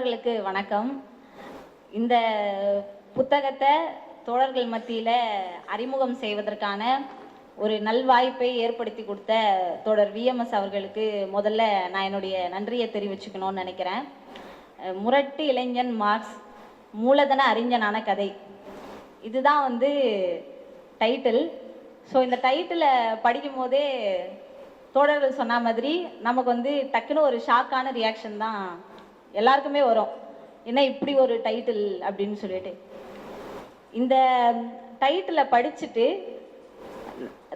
தோழர்களுக்கு வணக்கம். இந்த புத்தகத்தை தோழர்கள் மத்தியில் அறிமுகம் செய்வதற்கான ஒரு நல்வாய்ப்பை ஏற்படுத்தி கொடுத்த தோழர் விஎம்எஸ் அவர்களுக்கு முதல்ல நான் என்னுடைய நன்றியை தெரிவிச்சுக்கணும்னு நினைக்கிறேன். முரட்டு இளைஞன் மார்க்ஸ் மூலதன அறிஞனான கதை. இதுதான் வந்து டைட்டில். ஸோ இந்த டைட்டிலை படிக்கும் போதே தோழர்கள் சொன்ன மாதிரி நமக்கு வந்து டக்குன்னு ஒரு ஷாக்கான ரியாக்ஷன் தான் எல்லாருக்குமே வரும். என்ன இப்படி ஒரு டைட்டில் அப்படின்னு சொல்லிட்டு. இந்த டைட்டிலை படிச்சுட்டு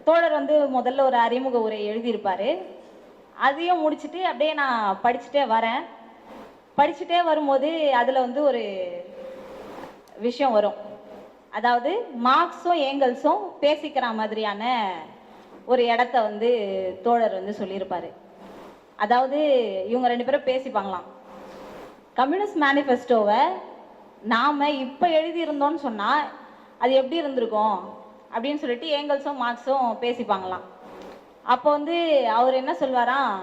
தோழர் வந்து முதல்ல ஒரு அறிமுக உரை எழுதியிருப்பாரு. அதையும் முடிச்சுட்டு அப்படியே நான் படிச்சுட்டே வரேன். படிச்சுட்டே வரும்போது அதில் வந்து ஒரு விஷயம் வரும். அதாவது மார்க்ஸும் ஏங்கல்ஸும் பேசிக்கிற மாதிரியான ஒரு இடத்த வந்து தோழர் வந்து சொல்லியிருப்பாரு. அதாவது இவங்க ரெண்டு பேரும் பேசிப்பாங்களாம் கம்யூனிஸ்ட் மேனிஃபெஸ்டோவை நாம் இப்போ எழுதியிருந்தோம்னு சொன்னால் அது எப்படி இருந்திருக்கும்? அப்படின்னு சொல்லிட்டு ஏங்கல்ஸும் மார்க்ஸும் பேசிப்பாங்களாம். அப்போ வந்து அவர் என்ன சொல்வாராம்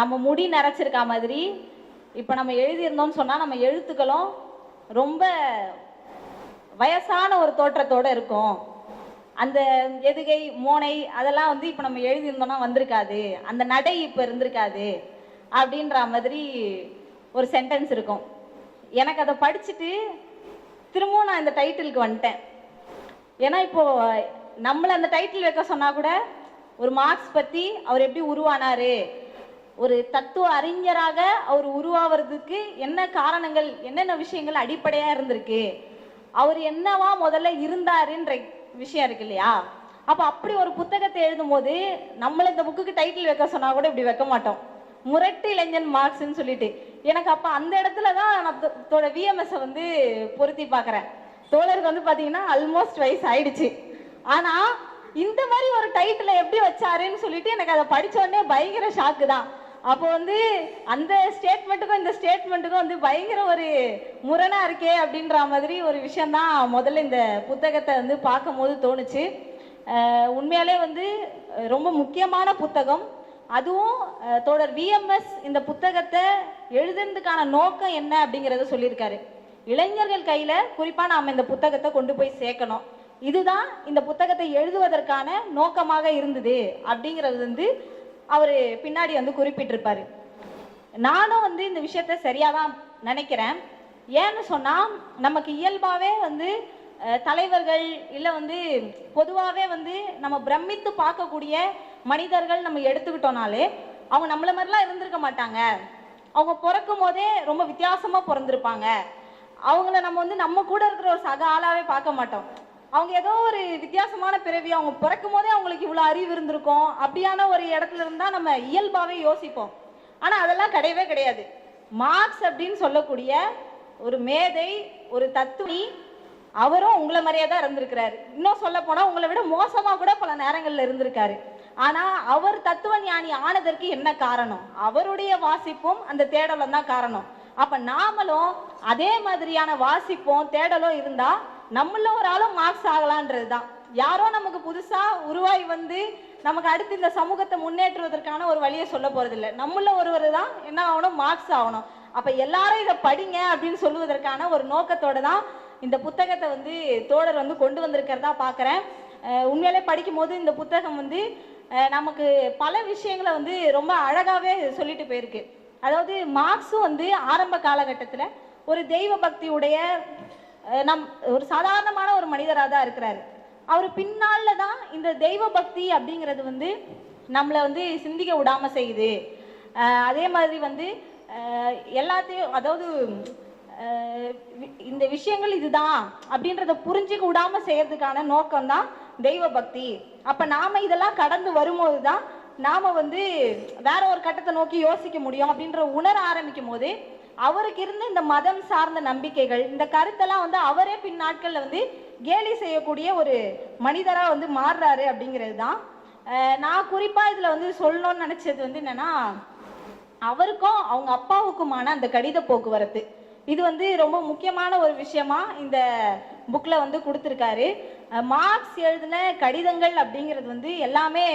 நம்ம முடி நரைச்சிருக்கா மாதிரி இப்போ நம்ம எழுதியிருந்தோம்னு சொன்னால் நம்ம எழுத்துக்களும் ரொம்ப வயசான ஒரு தோற்றத்தோடு இருக்கும். அந்த எதுகை மோனை அதெல்லாம் வந்து இப்போ நம்ம எழுதியிருந்தோம்னா வந்திருக்காது. அந்த நடை இப்போ இருந்திருக்காது. அப்படின்ற மாதிரி ஒரு சென்டென்ஸ் இருக்கும். எனக்கு அதை படிச்சுட்டு திரும்பவும் நான் இந்த டைட்டிலுக்கு வந்துட்டேன். ஏன்னா இப்போ நம்மளை அந்த டைட்டில் வைக்க சொன்னால் கூட ஒரு மார்க்ஸ் பற்றி அவர் எப்படி உருவானாரு? ஒரு தத்துவ அறிஞராக அவர் உருவாகிறதுக்கு என்ன காரணங்கள் என்னென்ன விஷயங்கள் அடிப்படையாக இருந்திருக்கு? அவர் என்னவா முதல்ல இருந்தாருன்ற விஷயம் இருக்கு இல்லையா? அப்போ அப்படி ஒரு புத்தகத்தை எழுதும்போது நம்மளை இந்த புக்குக்கு டைட்டில் வைக்க சொன்னால் கூட இப்படி வைக்க மாட்டோம். முரட்டு இளைஞன் மார்க்ஸ்ன்னு சொல்லிட்டு. எனக்கு அப்போ அந்த இடத்துல தான் நான் தோ- தோட வந்து பொருத்தி பார்க்குறேன் தோழருக்கு வந்து பார்த்தீங்கன்னா ஆல்மோஸ்ட் வயசு ஆயிடுச்சு. ஆனால் இந்த மாதிரி ஒரு டைட்டில் எப்படி வச்சாருன்னு சொல்லிட்டு எனக்கு அதை படித்தோடனே உடனே பயங்கர ஷாக்கு தான். அப்போ வந்து அந்த ஸ்டேட்மெண்ட்டுக்கும் இந்த ஸ்டேட்மெண்ட்டுக்கும் வந்து பயங்கர ஒரு முரணாக இருக்கே அப்படின்ற மாதிரி ஒரு விஷயம் தான் முதல்ல இந்த புத்தகத்தை வந்து பார்க்கும்போது தோணுச்சு. உண்மையாலே வந்து ரொம்ப முக்கியமான புத்தகம். அதுவும் தோழர் விஎம்எஸ் இந்த புத்தகத்தை எழுதுறதுக்கான நோக்கம் என்ன அப்படிங்கிறத சொல்லியிருக்காரு. இளைஞர்கள் கையில குறிப்பா நாம இந்த புத்தகத்தை கொண்டு போய் சேர்க்கணும். இதுதான் இந்த புத்தகத்தை எழுதுவதற்கான நோக்கமாக இருந்தது அப்படிங்கிறது வந்து அவர் பின்னாடி வந்து குறிப்பிட்டிருப்பாரு. நானும் வந்து இந்த விஷயத்த சரியாக தான் நினைக்கிறேன். ஏன்னு சொன்னால் நமக்கு இயல்பாகவே வந்து தலைவர்கள் இல்லை வந்து பொதுவாகவே வந்து நம்ம பிரமித்து பார்க்கக்கூடிய மனிதர்கள் நம்ம எடுத்துக்கிட்டோம்னாலே அவங்க நம்மள மாதிரிலாம் இருந்திருக்க மாட்டாங்க. அவங்க பிறக்கும் போதே ரொம்ப வித்தியாசமாக பிறந்திருப்பாங்க. அவங்கள நம்ம வந்து நம்ம கூட இருக்கிற ஒரு சக ஆளாவே பார்க்க மாட்டோம். அவங்க ஏதோ ஒரு வித்தியாசமான பிறவி அவங்க பிறக்கும் போதே அவங்களுக்கு இவ்வளோ அறிவு இருந்திருக்கும் அப்படியான ஒரு இடத்துல இருந்தா நம்ம இயல்பாகவே யோசிப்போம். ஆனால் அதெல்லாம் கிடையவே கிடையாது. மார்க்ஸ் அப்படின்னு சொல்லக்கூடிய ஒரு மேதை ஒரு தத்துவி அவரும் உங்களை மாதிரியே தான் இருந்திருக்கிறாரு. இன்னும் சொல்ல போனா உங்களை விட மோசமா கூட பல நேரங்கள்ல இருந்திருக்காரு. ஆனா அவர் தத்துவ ஞானி ஆனதற்கு என்ன காரணம்? அவருடைய வாசிப்பும் அந்த தேடலும் தான் காரணம். அப்ப நாமளும் அதே மாதிரியான வாசிப்பும் தேடலும் இருந்தா நம்மள ஒரு ஆளும் மார்க்ஸ் ஆகலான்றது தான். யாரோ நமக்கு புதுசா உருவாகி வந்து நமக்கு அடுத்து இந்த சமூகத்தை முன்னேற்றுவதற்கான ஒரு வழியை சொல்ல போறது இல்ல நம்மள ஒருவர் தான் என்ன ஆகணும்? மார்க்ஸ் ஆகணும். அப்ப எல்லாரும் இதை படிங்க அப்படின்னு சொல்லுவதற்கான ஒரு நோக்கத்தோட தான் இந்த புத்தகத்தை வந்து தோழர் வந்து கொண்டு வந்திருக்கிறதா பார்க்குறேன் உண்மையிலே படிக்கும்போது இந்த புத்தகம் வந்து நமக்கு பல விஷயங்களை வந்து ரொம்ப அழகாகவே சொல்லிட்டு போயிருக்கு. அதாவது மார்க்ஸும் வந்து ஆரம்ப காலகட்டத்தில் ஒரு தெய்வ பக்தியுடைய நம் ஒரு சாதாரணமான ஒரு மனிதராக தான் இருக்கிறாரு. அவர் பின்னால தான் இந்த தெய்வ பக்தி அப்படிங்கிறது வந்து நம்மளை வந்து சிந்திக்க விடாமல் செய்யுது. அதே மாதிரி வந்து எல்லாத்தையும் அதாவது இந்த விஷயங்கள் இதுதான் அப்படின்றத புரிஞ்சுக்க விடாம செய்யறதுக்கான நோக்கம் தான் தெய்வ பக்தி அப்ப நாம இதெல்லாம் கடந்து வரும்போது தான் நாம வந்து வேற ஒரு கட்டத்தை நோக்கி யோசிக்க முடியும் அப்படின்ற உணர ஆரம்பிக்கும் போது அவருக்கு இருந்த இந்த மதம் சார்ந்த நம்பிக்கைகள் இந்த கருத்தெல்லாம் வந்து அவரே பின் நாட்கள்ல வந்து கேலி செய்யக்கூடிய ஒரு மனிதரா வந்து மாறுறாரு அப்படிங்கிறது தான் நான் குறிப்பா இதுல வந்து சொல்லணும்னு நினைச்சது வந்து என்னன்னா அவருக்கும் அவங்க அப்பாவுக்குமான அந்த கடித போக்குவரத்து. இது வந்து ரொம்ப முக்கியமான ஒரு விஷயமா இந்த புக்கில் வந்து கொடுத்துருக்காரு. மார்க்ஸ் எழுதின கடிதங்கள் அப்படிங்கிறது வந்து எல்லாமே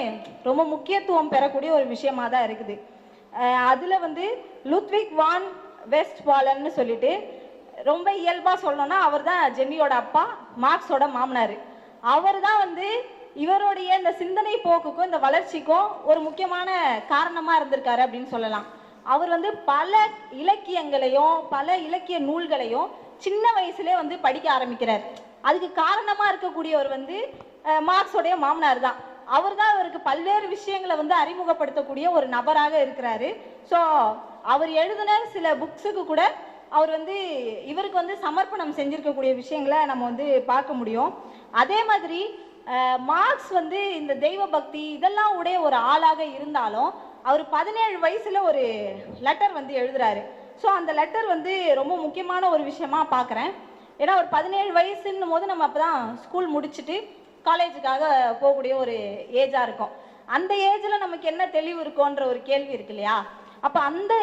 ரொம்ப முக்கியத்துவம் பெறக்கூடிய ஒரு விஷயமா தான் இருக்குது. அதில் வந்து லுத்விக் வான் வெஸ்ட் வாலன்னு சொல்லிட்டு ரொம்ப இயல்பாக சொல்லணும்னா அவர் தான் ஜெமியோட அப்பா மார்க்ஸோட மாமனார். அவர் தான் வந்து இவருடைய இந்த சிந்தனை போக்குக்கும் இந்த வளர்ச்சிக்கும் ஒரு முக்கியமான காரணமாக இருந்திருக்காரு அப்படின்னு சொல்லலாம். அவர் வந்து பல இலக்கியங்களையும் பல இலக்கிய நூல்களையும் சின்ன வயசுலேயே வந்து படிக்க ஆரம்பிக்கிறார். அதுக்கு காரணமாக இருக்கக்கூடியவர் வந்து மார்க்ஸோடைய மாமனார் தான். அவர் தான் அவருக்கு பல்வேறு விஷயங்களை வந்து அறிமுகப்படுத்தக்கூடிய ஒரு நபராக இருக்கிறாரு. ஸோ அவர் எழுதின சில புக்ஸுக்கு கூட அவர் வந்து இவருக்கு வந்து சமர்ப்பணம் செஞ்சுருக்கக்கூடிய விஷயங்களை நம்ம வந்து பார்க்க முடியும். அதே மாதிரி மார்க்ஸ் வந்து இந்த தெய்வ பக்தி இதெல்லாம் உடைய ஒரு ஆளாக இருந்தாலும் அவர் பதினேழு வயசுல ஒரு லெட்டர் வந்து எழுதுறாரு. ஸோ அந்த லெட்டர் வந்து ரொம்ப முக்கியமான ஒரு விஷயமா பார்க்குறேன் ஏன்னா ஒரு பதினேழு வயசுன்னும் போது நம்ம அப்போ தான் ஸ்கூல் முடிச்சுட்டு காலேஜுக்காக போகக்கூடிய ஒரு ஏஜாக இருக்கும். அந்த ஏஜில் நமக்கு என்ன தெளிவு இருக்கும்ன்ற ஒரு கேள்வி இருக்கு இல்லையா? அப்போ அந்த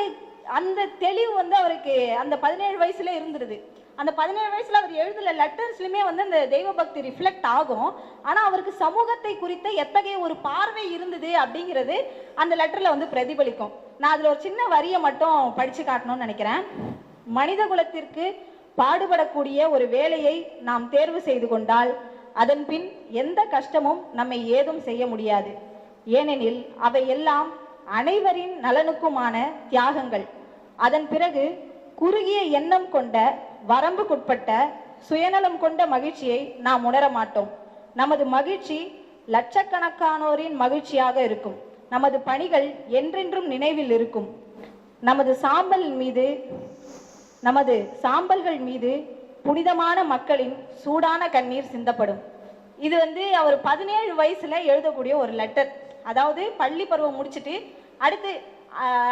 அந்த தெளிவு வந்து அவருக்கு அந்த பதினேழு வயசுல இருந்துருது. அந்த பதினேழு வயசுல அவர் எழுதுல லெட்டர்ஸ்லயுமே வந்து அந்த தெய்வ பக்தி ரிஃப்ளெக்ட் ஆகும். ஆனா அவருக்கு சமூகத்தை குறித்த எத்தகைய ஒரு பார்வை இருந்தது அப்படிங்கிறது அந்த லெட்டர்ல வந்து பிரதிபலிக்கும். நான் அதுல ஒரு சின்ன வரியை மட்டும் படிச்சு காட்டணும்னு நினைக்கிறேன். மனித குலத்திற்கு பாடுபடக்கூடிய ஒரு வேலையை நாம் தேர்வு செய்து கொண்டால் அதன் பின் எந்த கஷ்டமும் நம்மை ஏதும் செய்ய முடியாது. ஏனெனில் அவை எல்லாம் அனைவரின் நலனுக்குமான தியாகங்கள். அதன் பிறகு குறுகிய எண்ணம் கொண்ட வரம்புக்குட்பட்ட சுயநலம் கொண்ட மகிழ்ச்சியை நாம் உணர மாட்டோம். நமது மகிழ்ச்சி லட்சக்கணக்கானோரின் மகிழ்ச்சியாக இருக்கும். நமது பணிகள் என்றென்றும் நினைவில் இருக்கும். நமது சாம்பல் மீது நமது சாம்பல்கள் மீது புனிதமான மக்களின் சூடான கண்ணீர் சிந்தப்படும். இது வந்து அவர் பதினேழு வயசுல எழுதக்கூடிய ஒரு லெட்டர் அதாவது பள்ளி பருவம் முடிச்சுட்டு அடுத்து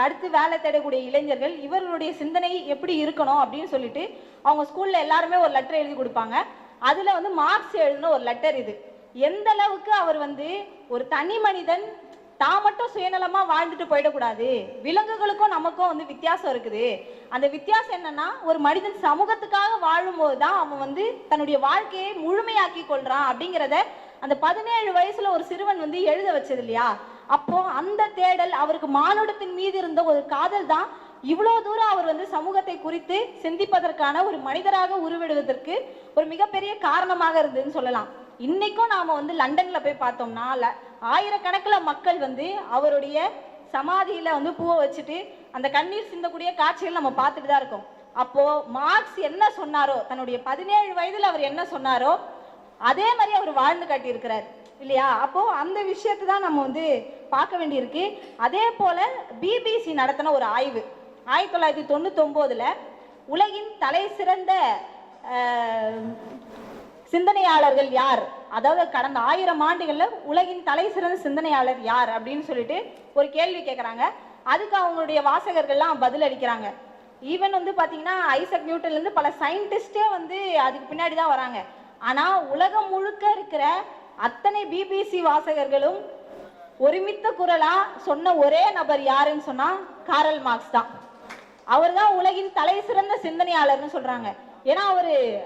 அடுத்து வேலை தேடக்கூடிய இளைஞர்கள் இவர்களுடைய சிந்தனை எப்படி இருக்கணும் அப்படின்னு சொல்லிட்டு அவங்க ஸ்கூல்ல எல்லாருமே ஒரு லெட்டர் எழுதி கொடுப்பாங்க. அதுல வந்து மார்க்ஸ் எழுதின ஒரு லெட்டர் இது. எந்த அளவுக்கு அவர் வந்து ஒரு தனி மனிதன் தான் மட்டும் சுயநலமா வாழ்ந்துட்டு போயிடக்கூடாது. விலங்குகளுக்கும் நமக்கும் வந்து வித்தியாசம் இருக்குது. அந்த வித்தியாசம் என்னன்னா ஒரு மனிதன் சமூகத்துக்காக வாழும்போது தான் அவன் வந்து தன்னுடைய வாழ்க்கையை முழுமையாக்கி கொள்றான் அப்படிங்கிறத அந்த பதினேழு வயசுல ஒரு சிறுவன் வந்து எழுத வச்சது இல்லையா? அப்போ அந்த தேடல் அவருக்கு மானுடத்தின் மீது இருந்த ஒரு காதல் தான். இவ்வளவு தூரம் அவர் வந்து சமூகத்தை குறித்து சிந்திப்பதற்கான ஒரு மனிதராக உருவெடுவதற்கு ஒரு மிகப்பெரிய காரணமாக இருந்ததுன்னு சொல்லலாம். இன்னைக்கும் நாம வந்து லண்டன்ல போய் பார்த்தோம்னா ஆயிரக்கணக்கில் மக்கள் வந்து அவருடைய சமாதியில வந்து பூவை வச்சுட்டு அந்த கண்ணீர் சிந்தக்கூடிய காட்சிகள் நம்ம பார்த்துட்டு தான் இருக்கோம். அப்போ மார்க்ஸ் என்ன சொன்னாரோ தன்னுடைய பதினேழு வயதுல அவர் என்ன சொன்னாரோ அதே மாதிரி அவர் வாழ்ந்து காட்டியிருக்கிறார். இல்லையா? அப்போ அந்த விஷயத்தை தான் நம்ம வந்து பார்க்க வேண்டியிருக்கு. அதே போல பிபிசி நடத்தின ஒரு ஆய்வு. ஆயிரத்தி தொள்ளாயிரத்தி தொண்ணூத்தொம்போதுல உலகின் தலை சிறந்த சிந்தனையாளர்கள் யார்? அதாவது கடந்த ஆயிரம் ஆண்டுகளில் உலகின் தலை சிறந்த சிந்தனையாளர் யார்? அப்படின்னு சொல்லிட்டு ஒரு கேள்வி கேட்குறாங்க அதுக்கு அவங்களுடைய வாசகர்கள்லாம் பதில் அளிக்கிறாங்க ஈவன் வந்து பார்த்தீங்கன்னா ஐசக் நியூட்டன்லேருந்து பல சயின்டிஸ்டே வந்து அதுக்கு பின்னாடி தான் வராங்க. ஆனால் உலகம் முழுக்க இருக்கிற அத்தனை பிபிசி வாசகர்களும் ஒருமித்த குரலா சொன்ன ஒரே நபர் யாருன்னு சொன்னா காரல் மார்க்ஸ் தான். அவர் தான் உலகின் தலை சிறந்த சிந்தனையாளர்னு சொல்றாங்க. ஏன்னா அவரு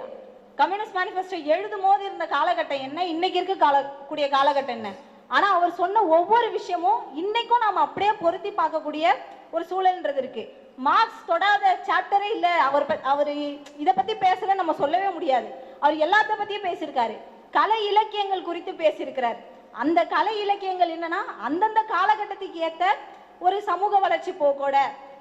கம்யூனிஸ்ட் மேனிஃபெஸ்டோ எழுதும் போது இருந்த காலகட்டம் என்ன? இன்னைக்கு இருக்க கால கூடிய காலகட்டம் என்ன? ஆனா அவர் சொன்ன ஒவ்வொரு விஷயமும் இன்னைக்கும் நாம அப்படியே பொருத்தி பார்க்கக்கூடிய ஒரு சூழல்ன்றது இருக்கு. மார்க்ஸ் தொடாத சாப்டரே இல்ல. அவர் ப- அவர் இதை பத்தி பேசல நம்ம சொல்லவே முடியாது. அவர் எல்லாத்த பத்தியும் பேசியிருக்காரு. கலை இலக்கியங்கள் குறித்து பேசியிருக்கிறார். அந்த கலை இலக்கியங்கள் என்னன்னா அந்தந்த காலகட்டத்துக்கு ஏத்த ஒரு சமூக வளர்ச்சி போக்கோட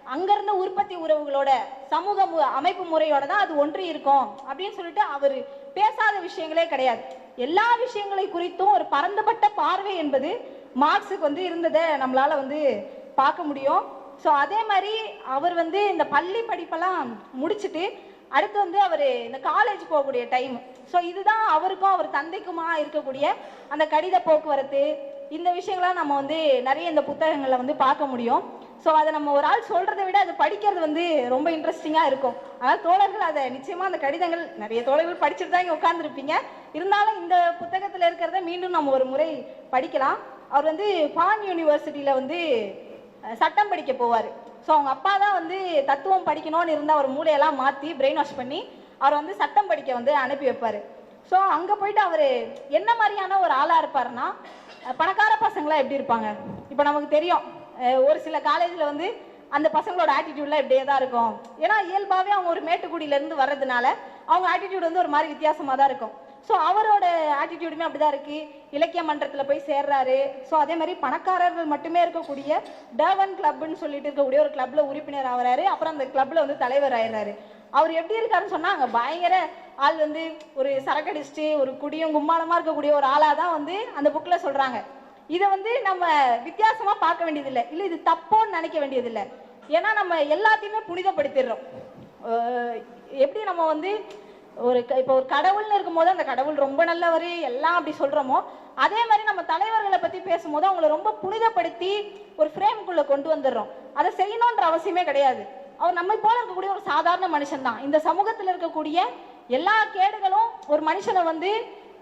அங்கிருந்த உற்பத்தி உறவுகளோட சமூக மு- அமைப்பு முறையோட தான் அது ஒன்று இருக்கும் அப்படின்னு சொல்லிட்டு அவர் பேசாத விஷயங்களே கிடையாது. எல்லா விஷயங்களை குறித்தும் ஒரு பரந்துபட்ட பார்வை என்பது மார்க்ஸுக்கு வந்து இருந்ததை நம்மளால வந்து பார்க்க முடியும். ஸோ அதே மாதிரி அவர் வந்து இந்த பள்ளி படிப்பெல்லாம் முடிச்சுட்டு அடுத்து வந்து அவர் இந்த காலேஜ் போகக்கூடிய டைம் ஸோ இதுதான் அவருக்கும் அவர் தந்தைக்குமா இருக்கக்கூடிய அந்த கடித போக்குவரத்து. இந்த விஷயங்கள்லாம் நம்ம வந்து நிறைய இந்த புத்தகங்களில் வந்து பார்க்க முடியும். ஸோ அதை நம்ம ஒரு ஆள் சொல்கிறத விட அதை படிக்கிறது வந்து ரொம்ப இன்ட்ரெஸ்டிங்காக இருக்கும். அதனால் தோழர்கள் அதை நிச்சயமாக அந்த கடிதங்கள் நிறைய தோழர்கள் படிச்சுட்டு தான் இங்கே உட்காந்துருப்பீங்க இருந்தாலும் இந்த புத்தகத்தில் இருக்கிறத மீண்டும் நம்ம ஒரு முறை படிக்கலாம். அவர் வந்து பான் யூனிவர்சிட்டியில் வந்து சட்டம் படிக்க போவார். ஸோ அவங்க அப்பா தான் வந்து தத்துவம் படிக்கணும்னு இருந்த அவர் மூளையெல்லாம் மாற்றி பிரெயின் வாஷ் பண்ணி அவர் வந்து சட்டம் படிக்க வந்து அனுப்பி வைப்பார். ஸோ அங்கே போயிட்டு அவர் என்ன மாதிரியான ஒரு ஆளாக இருப்பாருன்னா பணக்கார பசங்களாம் எப்படி இருப்பாங்க? இப்போ நமக்கு தெரியும் ஒரு சில காலேஜில் வந்து அந்த பசங்களோட ஆட்டிடியூட்லாம் இப்படியே தான் இருக்கும். ஏன்னா இயல்பாகவே அவங்க ஒரு மேட்டுக்குடியிலேருந்து வர்றதுனால அவங்க ஆட்டிடியூட் வந்து ஒரு மாதிரி வித்தியாசமாக தான் இருக்கும். ஸோ அவரோட ஆட்டிடியூடுமே அப்படிதான் இருக்கு. இலக்கிய மன்றத்தில் போய் சேர்றாரு. ஸோ அதே மாதிரி பணக்காரர்கள் மட்டுமே இருக்கக்கூடிய டேவன் கிளப்னு சொல்லிட்டு இருக்கக்கூடிய ஒரு கிளப்ல உறுப்பினர் ஆகிறாரு. அப்புறம் அந்த கிளப்ல வந்து தலைவர் ஆயிடுறாரு. அவர் எப்படி இருக்காருன்னு சொன்னா அங்க பயங்கர ஆள் வந்து ஒரு சரக்கடிச்சுட்டு ஒரு குடியும் கும்மாளமா இருக்கக்கூடிய ஒரு ஆளாக தான் வந்து அந்த புக்ல சொல்றாங்க. இதை வந்து நம்ம வித்தியாசமா பார்க்க வேண்டியதில்லை. இல்லை இது தப்போன்னு நினைக்க வேண்டியதில்லை. ஏன்னா நம்ம எல்லாத்தையுமே புனிதப்படுத்திடுறோம். எப்படி நம்ம வந்து ஒரு க- இப்போ ஒரு கடவுள்னு இருக்கும்போது அந்த கடவுள் ரொம்ப நல்லவர் எல்லாம் அப்படி சொல்கிறோமோ அதே மாதிரி நம்ம தலைவர்களை பற்றி பேசும்போது அவங்கள ரொம்ப புனிதப்படுத்தி ஒரு ஃப்ரேம்குள்ளே கொண்டு வந்துடுறோம். அதை செய்யணுன்ற அவசியமே கிடையாது. அவர் நம்மை போல இருக்கக்கூடிய ஒரு சாதாரண மனுஷன் தான் இந்த சமூகத்தில் இருக்கக்கூடிய எல்லா கேடுகளும் ஒரு மனுஷனை வந்து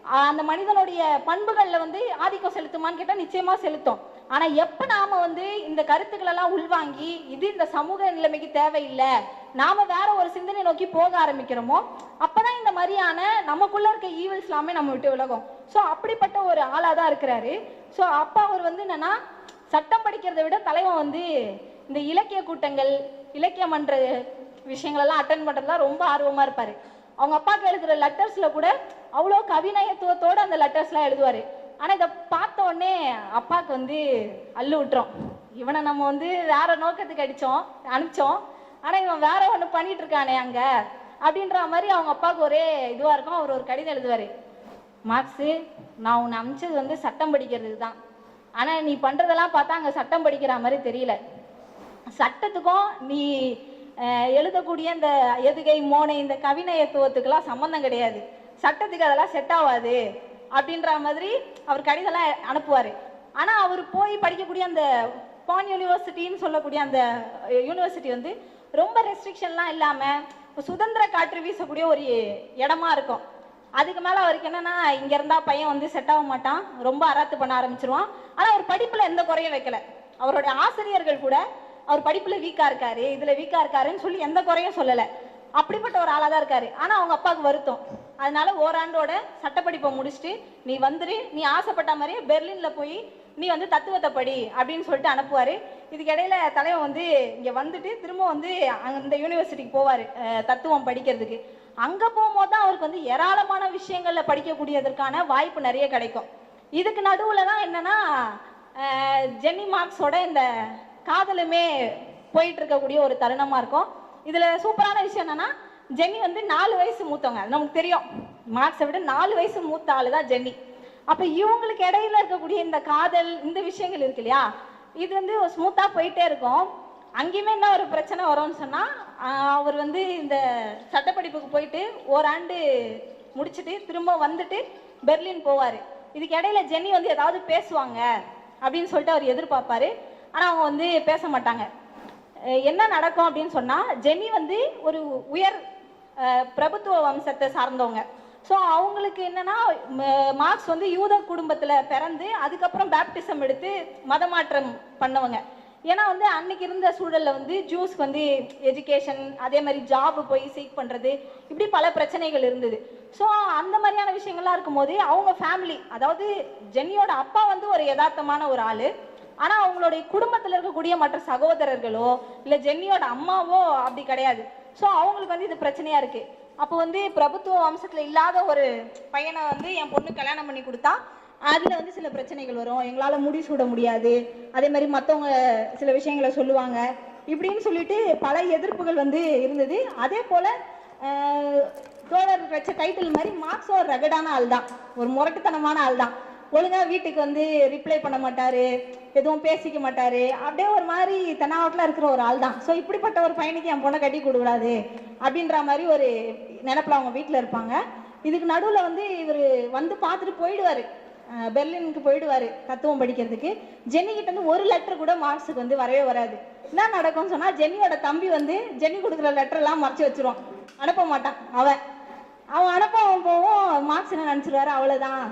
அந்த மனிதனுடைய பண்புகளில் வந்து ஆதிக்கம் செலுத்துமான்னு கேட்டால் நிச்சயமாக செலுத்தும். ஆனா எப்ப நாம வந்து இந்த கருத்துக்கள் எல்லாம் உள்வாங்கி இது இந்த சமூக நிலைமைக்கு தேவையில்லை நாம வேற ஒரு சிந்தனை நோக்கி போக ஆரம்பிக்கிறோமோ அப்பதான் இந்த மாதிரியான நமக்குள்ள இருக்க ஈவல்ஸ் எல்லாமே நம்ம விட்டு விலகும். ஸோ அப்படிப்பட்ட ஒரு ஆளா தான் இருக்கிறாரு. ஸோ அப்பா அவர் வந்து என்னன்னா சட்டம் படிக்கிறதை விட தலைவன் வந்து இந்த இலக்கிய கூட்டங்கள் இலக்கிய மன்ற விஷயங்கள் எல்லாம் அட்டன் பண்றதுல ரொம்ப ஆர்வமா இருப்பாரு. அவங்க அப்பாவுக்கு எழுதுற லெட்டர்ஸ்ல கூட அவ்வளோ கவிநயத்துவத்தோட அந்த லெட்டர்ஸ்லாம் எழுதுவாரு. ஆனால் இதை பார்த்த உடனே அப்பாவுக்கு வந்து அள்ளு விட்டுரும். இவனை நம்ம வந்து வேற நோக்கத்துக்கு அடித்தோம் அனுப்பிச்சோம். ஆனால் இவன் வேற ஒன்று பண்ணிட்டு இருக்கானே அங்கே. அப்படின்ற மாதிரி அவங்க அப்பாவுக்கு ஒரே இதுவாக இருக்கும். அவர் ஒரு கடிதம் எழுதுவார். மார்க்ஸு நான் உன்னை அமிச்சது வந்து சட்டம் படிக்கிறதுக்கு தான். ஆனால் நீ பண்ணுறதெல்லாம் பார்த்தா அங்கே சட்டம் படிக்கிற மாதிரி தெரியல. சட்டத்துக்கும் நீ எழுதக்கூடிய இந்த எதுகை மோனை இந்த கவிநயத்துவத்துக்கெல்லாம் சம்மந்தம் கிடையாது. சட்டத்துக்கு அதெல்லாம் செட் ஆகாது. அப்படின்ற மாதிரி அவர் கடிதம்லாம் அனுப்புவார். ஆனால் அவர் போய் படிக்கக்கூடிய அந்த பான் யூனிவர்சிட்டின்னு சொல்லக்கூடிய அந்த யூனிவர்சிட்டி வந்து ரொம்ப ரெஸ்ட்ரிக்ஷன்லாம் இல்லாமல் சுதந்திர காற்று வீசக்கூடிய ஒரு இடமா இருக்கும். அதுக்கு மேலே அவருக்கு என்னென்னா இங்கே இருந்தால் பையன் வந்து செட் ஆக மாட்டான். ரொம்ப அராத்து பண்ண ஆரம்பிச்சிருவான். ஆனால் அவர் படிப்பில் எந்த குறையும் வைக்கல. அவருடைய ஆசிரியர்கள் கூட அவர் படிப்பில் வீக்காக இருக்காரு இதில் வீக்காக இருக்காருன்னு சொல்லி எந்த குறையும் சொல்லலை. அப்படிப்பட்ட ஒரு ஆளாக தான் இருக்காரு. ஆனால் அவங்க அப்பாவுக்கு வருத்தம். அதனால ஓராண்டோட சட்டப்படிப்பை முடிச்சுட்டு நீ வந்துரு நீ ஆசைப்பட்ட மாதிரியே பெர்லின்ல போய் நீ வந்து தத்துவத்தை படி அப்படின்னு சொல்லிட்டு அனுப்புவார். இதுக்கிடையில தலைவன் வந்து இங்கே வந்துட்டு திரும்ப வந்து அந்த யூனிவர்சிட்டிக்கு போவார் தத்துவம் படிக்கிறதுக்கு. அங்கே போகும்போது தான் அவருக்கு வந்து ஏராளமான விஷயங்களில் படிக்கக்கூடியதற்கான வாய்ப்பு நிறைய கிடைக்கும். இதுக்கு நடுவில் தான் என்னன்னா ஜென்னி மார்க்ஸோட இந்த காதலுமே போயிட்டு இருக்கக்கூடிய ஒரு தருணமாக இருக்கும். இதுல சூப்பரான விஷயம் என்னன்னா ஜென்னி வந்து நாலு வயசு மூத்தவங்க. நமக்கு தெரியும். மார்க்ஸை விட நாலு வயசு மூத்த ஆளு தான் ஜென்னி. அப்ப இவங்களுக்கு இடையில இருக்கக்கூடிய இந்த காதல் இந்த விஷயங்கள் இருக்கு இல்லையா? இது வந்து ஸ்மூத்தா போயிட்டே இருக்கும். அங்கேயுமே என்ன ஒரு பிரச்சனை வரும்னு சொன்னா அவர் வந்து இந்த சட்டப்படிப்புக்கு போயிட்டு ஓராண்டு முடிச்சுட்டு திரும்ப வந்துட்டு பெர்லின் போவார். இதுக்கு இடையில ஜென்னி வந்து ஏதாவது பேசுவாங்க அப்படின்னு சொல்லிட்டு அவர் எதிர்பார்ப்பாரு. ஆனால் அவங்க வந்து பேச மாட்டாங்க. என்ன நடக்கும் அப்படின்னு சொன்னா ஜென்னி வந்து ஒரு உயர் பிரபுத்துவ வம்சத்தை சார்ந்தவங்க. ஸோ அவங்களுக்கு என்னன்னா மார்க்ஸ் வந்து யூத குடும்பத்தில் பிறந்து அதுக்கப்புறம் பேப்டிசம் எடுத்து மதமாற்றம் பண்ணவங்க. ஏன்னா வந்து அன்னைக்கு இருந்த சூழலில் வந்து ஜூஸ்க்கு வந்து எஜுகேஷன் அதே மாதிரி ஜாப் போய் சீக் பண்ணுறது இப்படி பல பிரச்சனைகள் இருந்தது. ஸோ அந்த மாதிரியான விஷயங்கள்லாம் இருக்கும்போது அவங்க ஃபேமிலி அதாவது ஜென்னியோட அப்பா வந்து ஒரு யதார்த்தமான ஒரு ஆள். ஆனா அவங்களுடைய குடும்பத்துல இருக்கக்கூடிய மற்ற சகோதரர்களோ இல்ல ஜென்னியோட அம்மாவோ அப்படி கிடையாது. ஸோ அவங்களுக்கு வந்து இது பிரச்சனையா இருக்கு. அப்போ வந்து பிரபுத்துவ வம்சத்துல இல்லாத ஒரு பையனை வந்து என் பொண்ணு கல்யாணம் பண்ணி கொடுத்தா அதுல வந்து சில பிரச்சனைகள் வரும். எங்களால முடி சூட முடியாது. அதே மாதிரி மத்தவங்க சில விஷயங்களை சொல்லுவாங்க. இப்படின்னு சொல்லிட்டு பல எதிர்ப்புகள் வந்து இருந்தது. அதே போல தோழர் வச்ச டைட்டில் மாதிரி மார்க்ஸோ ஒரு ரகடான ஆள் தான் ஒரு முரட்டுத்தனமான ஆள் தான் ஒழுங்கா வீட்டுக்கு வந்து ரிப்ளை பண்ண மாட்டாரு எதுவும் பேசிக்க மாட்டாரு. அப்படியே ஒரு மாதிரி தென்னாவட்டில் இருக்கிற ஒரு ஆள் தான் ஸோ இப்படிப்பட்ட ஒரு பையனுக்கு என் பொண்ணை கட்டி கொடுக்கூடாது அப்படின்ற மாதிரி ஒரு நினப்பில் அவங்க வீட்டில் இருப்பாங்க. இதுக்கு நடுவில் வந்து இவர் வந்து பார்த்துட்டு போயிடுவார். பெர்லினுக்கு போயிடுவாரு தத்துவம் படிக்கிறதுக்கு. ஜென்னிக்கிட்ட வந்து ஒரு லெட்டர் கூட மார்க்ஸுக்கு வந்து வரவே வராது. என்ன நடக்கும்னு சொன்னால் ஜென்னியோட தம்பி வந்து ஜென்னி கொடுக்குற லெட்டர்லாம் மறைச்சி மறைச்சு வச்சிருவான். அனுப்ப மாட்டான் அவன். அவன் அனுப்ப போவோம் மார்க்ஸ் என்ன நினச்சிருவாரு. அவ்வளோதான்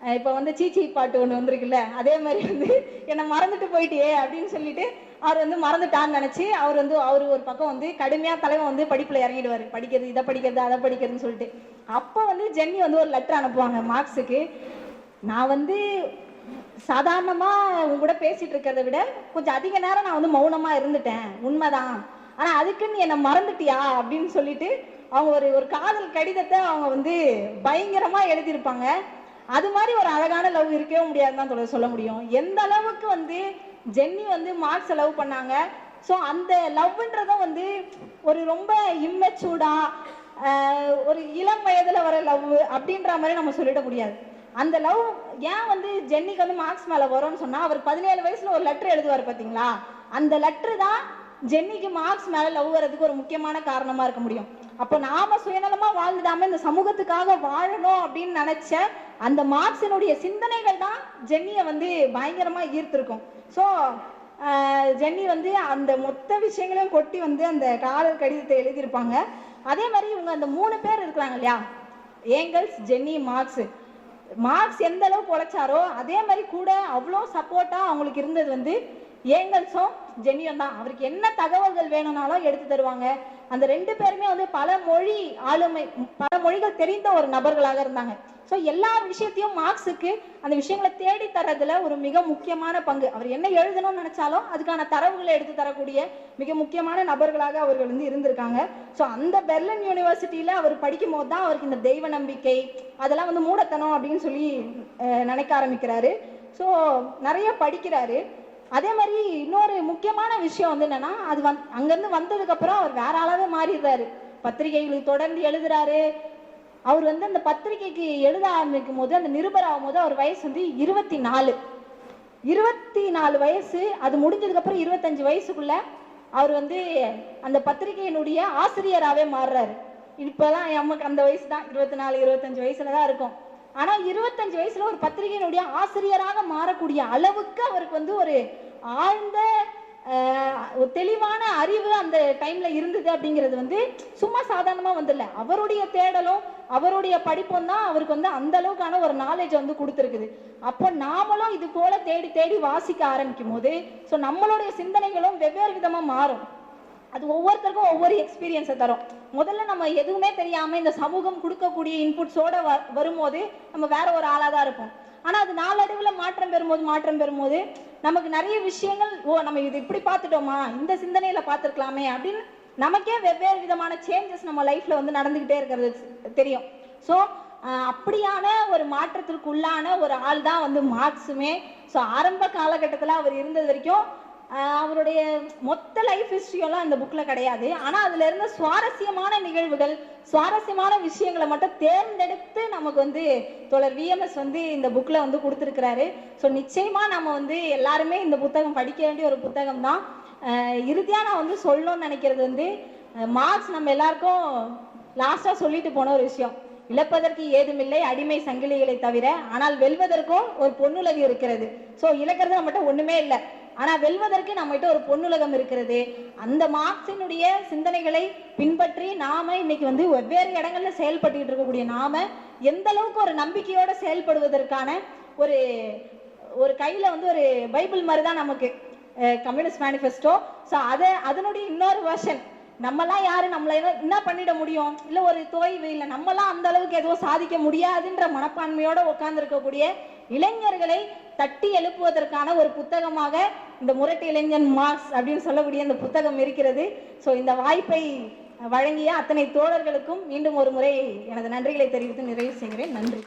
இப்ப வந்து சீச்சி பாட்டு ஒண்ணு வந்திருக்குல்ல அதே மாதிரி வந்து என்னை மறந்துட்டு போயிட்டியே அப்படின்னு சொல்லிட்டு அவர் வந்து மறந்துட்டான்னு நினைச்சு அவர் வந்து அவர் ஒரு பக்கம் வந்து கடுமையா தலைவன் வந்து படிப்புல இறங்கிடுவாரு. படிக்கிறது இதை படிக்கிறது அதை படிக்கிறதுன்னு சொல்லிட்டு. அப்போ வந்து ஜென்னி வந்து ஒரு லெட்டர் அனுப்புவாங்க மார்க்ஸுக்கு. நான் வந்து சாதாரணமா உங்க கூட பேசிட்டு இருக்கிறத விட கொஞ்சம் அதிக நேரம் நான் வந்து மௌனமா இருந்துட்டேன். உண்மைதான். ஆனா அதுக்குன்னு நீ என்னை மறந்துட்டியா அப்படின்னு சொல்லிட்டு அவங்க ஒரு ஒரு காதல் கடிதத்தை அவங்க வந்து பயங்கரமா எழுதியிருப்பாங்க. அது மாதிரி ஒரு அழகான லவ் இருக்கவே முடியாதுன்னு தான் தொடர் சொல்ல முடியும். எந்த அளவுக்கு வந்து ஜென்னி வந்து மார்க்ஸை லவ் பண்ணாங்க? ஸோ அந்த லவ்ன்றதும் வந்து ஒரு ரொம்ப இம்மெச்சூர்டா ஒரு இளம் வயதுல வர லவ் அப்படின்ற மாதிரி நம்ம சொல்லிட முடியாது. அந்த லவ் ஏன் வந்து ஜென்னிக்கு வந்து மார்க்ஸ் மேல வரும்னு சொன்னா அவர் பதினேழு வயசுல ஒரு லெட்டர் எழுதுவார் பாத்தீங்களா? அந்த லெட்டர் தான் ஜென்னிக்கு மார்க்ஸ் மேல லவ் வர்றதுக்கு ஒரு முக்கியமான காரணமா இருக்க முடியும். அப்போ நாம சுயநலமா வாழ்ந்துடாம இந்த சமூகத்துக்காக வாழணும் அப்படின்னு நினைச்ச அந்த மார்க்ஸினுடைய சிந்தனைகள் தான் ஜென்னியை வந்து பயங்கரமா ஈர்த்திருக்கும். ஸோ ஜென்னி வந்து அந்த மொத்த விஷயங்களையும் கொட்டி வந்து அந்த காதல் கடிதத்தை எழுதியிருப்பாங்க. அதே மாதிரி இவங்க அந்த மூணு பேர் இருக்கிறாங்க இல்லையா? ஏங்கல்ஸ் ஜென்னி மார்க்ஸ் மார்க்ஸ் எந்த அளவுக்கு உழைச்சாரோ அதே மாதிரி கூட அவ்வளோ சப்போர்ட்டா அவங்களுக்கு இருந்தது வந்து ஏங்கல்ஸும் ஜென்னியும் தான் அவருக்கு என்ன தகவல்கள் வேணும்னாலும் எடுத்து தருவாங்க. அந்த ரெண்டு பேருமே வந்து பல மொழி ஆளுமை பல மொழிகள் தெரிந்த ஒரு நபர்களாக இருந்தாங்க. ஸோ எல்லா விஷயத்தையும் மார்க்ஸுக்கு அந்த விஷயங்களை தேடி தர்றதுல ஒரு மிக முக்கியமான பங்கு. அவர் என்ன எழுதணும்னு நினைச்சாலும் அதுக்கான தரவுகளை எடுத்து தரக்கூடிய மிக முக்கியமான நபர்களாக அவர்கள் வந்து இருந்திருக்காங்க. ஸோ அந்த பெர்லின் யூனிவர்சிட்டியில அவர் படிக்கும் போது தான் அவருக்கு இந்த தெய்வ நம்பிக்கை அதெல்லாம் வந்து மூடத்தனம் அப்படின்னு சொல்லி நினைக்க ஆரம்பிக்கிறாரு. ஸோ நிறைய படிக்கிறாரு. அதே மாதிரி இன்னொரு முக்கியமான விஷயம் வந்து என்னன்னா அது வந் அங்கேருந்து வந்ததுக்கு அப்புறம் அவர் வேற ஆளாவே மாறிடுறாரு. பத்திரிகைகளுக்கு தொடர்ந்து எழுதுறாரு. அவர் வந்து அந்த பத்திரிகைக்கு எழுத ஆரம்பிக்கும் போது அந்த நிருபர் ஆகும் போது அவர் வயசு வந்து இருபத்தி நாலு இருபத்தி நாலு வயசு அது முடிஞ்சதுக்கு அப்புறம் இருபத்தஞ்சு வயசுக்குள்ள அவர் வந்து அந்த பத்திரிகையினுடைய ஆசிரியராகவே மாறுறாரு. இப்பெல்லாம் நமக்கு அந்த வயசு தான் இருபத்தி நாலு இருபத்தஞ்சு வயசுல தான் இருக்கும். ஆனால் இருபத்தஞ்சு வயசுல ஒரு பத்திரிகையினுடைய ஆசிரியராக மாறக்கூடிய அளவுக்கு அவருக்கு வந்து ஒரு ஆழ்ந்த ஒரு தெளிவான அறிவு அந்த டைம்ல இருந்தது அப்படிங்கிறது வந்து சும்மா சாதாரணமா வந்துடல. அவருடைய தேடலும் அவருடைய படிப்பும் தான் அவருக்கு வந்து அந்த அளவுக்கான ஒரு நாலேஜ் வந்து கொடுத்துருக்குது. அப்போ நாமளும் இது போல தேடி தேடி வாசிக்க ஆரம்பிக்கும் போது ஸோ நம்மளுடைய சிந்தனைகளும் வெவ்வேறு விதமா மாறும். அது ஒவ்வொருத்தருக்கும் ஒவ்வொரு எக்ஸ்பீரியன்ஸை தரும். முதல்ல நம்ம எதுவுமே தெரியாமல் இந்த சமூகம் கொடுக்கக்கூடிய இன்புட்ஸோட வ வரும்போது நம்ம வேற ஒரு ஆளாக தான் இருப்போம். ஆனால் அது நாளடைவில் மாற்றம் பெறும்போது மாற்றம் பெறும்போது நமக்கு நிறைய விஷயங்கள் ஓ நம்ம இது இப்படி பார்த்துட்டோமா? இந்த சிந்தனையில் பார்த்துருக்கலாமே? அப்படின்னு நமக்கே வெவ்வேறு விதமான சேஞ்சஸ் நம்ம லைஃப்பில் வந்து நடந்துக்கிட்டே இருக்கிறது தெரியும். ஸோ அப்படியான ஒரு மாற்றத்திற்குள்ளான ஒரு ஆள் தான் வந்து மார்க்ஸுமே. ஸோ ஆரம்ப காலகட்டத்தில் அவர் இருந்தது வரைக்கும் அவருடைய மொத்த லைஃப் ஹிஸ்ட்ரியெல்லாம் அந்த புக்கில் கிடையாது. ஆனால் அதில் இருந்த சுவாரஸ்யமான நிகழ்வுகள் சுவாரஸ்யமான விஷயங்களை மட்டும் தேர்ந்தெடுத்து நமக்கு வந்து தொடர் விஎம்எஸ் வந்து இந்த புக்கில் வந்து கொடுத்துருக்கிறாரு. ஸோ நிச்சயமாக நம்ம வந்து எல்லாருமே இந்த புத்தகம் படிக்க வேண்டிய ஒரு புத்தகம் தான். இறுதியாக நான் வந்து சொல்லணும்னு நினைக்கிறது வந்து மார்க்ஸ் நம்ம எல்லாருக்கும் லாஸ்ட்டாக சொல்லிட்டு போன ஒரு விஷயம். இழப்பதற்கு ஏதுமில்லை அடிமை சங்கிலிகளை தவிர ஆனால் வெல்வதற்கும் ஒரு பொன்னுலகம் இருக்கிறது. ஸோ இழக்கிறது நம்மகிட்ட ஒன்றுமே இல்லை. ஆனா வெல்வதற்கு நம்மகிட்ட ஒரு பொன்னுலகம் இருக்கிறது. அந்த மார்க்சினுடைய சிந்தனைகளை பின்பற்றி நாம இன்னைக்கு வந்து வெவ்வேறு இடங்கள்ல செயல்பட்டுக்கிட்டு இருக்கக்கூடிய நாம எந்த அளவுக்கு ஒரு நம்பிக்கையோட செயல்படுவதற்கான ஒரு ஒரு கையில வந்து ஒரு பைபிள் மாதிரி தான் நமக்கு கம்யூனிஸ்ட் மேனிஃபெஸ்டோ. ஸோ அதை அதனுடைய இன்னொரு வெர்ஷன் நம்மலாம் யாரு? நம்மள என்ன- என்ன பண்ணிட முடியும்? இல்ல ஒரு தோய்வு இல்ல நம்மலாம் அந்த அளவுக்கு எதுவும் சாதிக்க முடியாதுன்ற மனப்பான்மையோட உட்கார்ந்து இருக்கக்கூடிய இளைஞர்களை தட்டி எழுப்புவதற்கான ஒரு புத்தகமாக இந்த முரட்டு இளைஞன் மார்க்ஸ் அப்படின்னு சொல்லக்கூடிய இந்த புத்தகம் இருக்கிறது. ஸோ இந்த வாய்ப்பை வழங்கிய அத்தனை தோழர்களுக்கும் மீண்டும் ஒரு முறை எனது நன்றிகளை தெரிவித்து நிறைவு செய்கிறேன். நன்றி.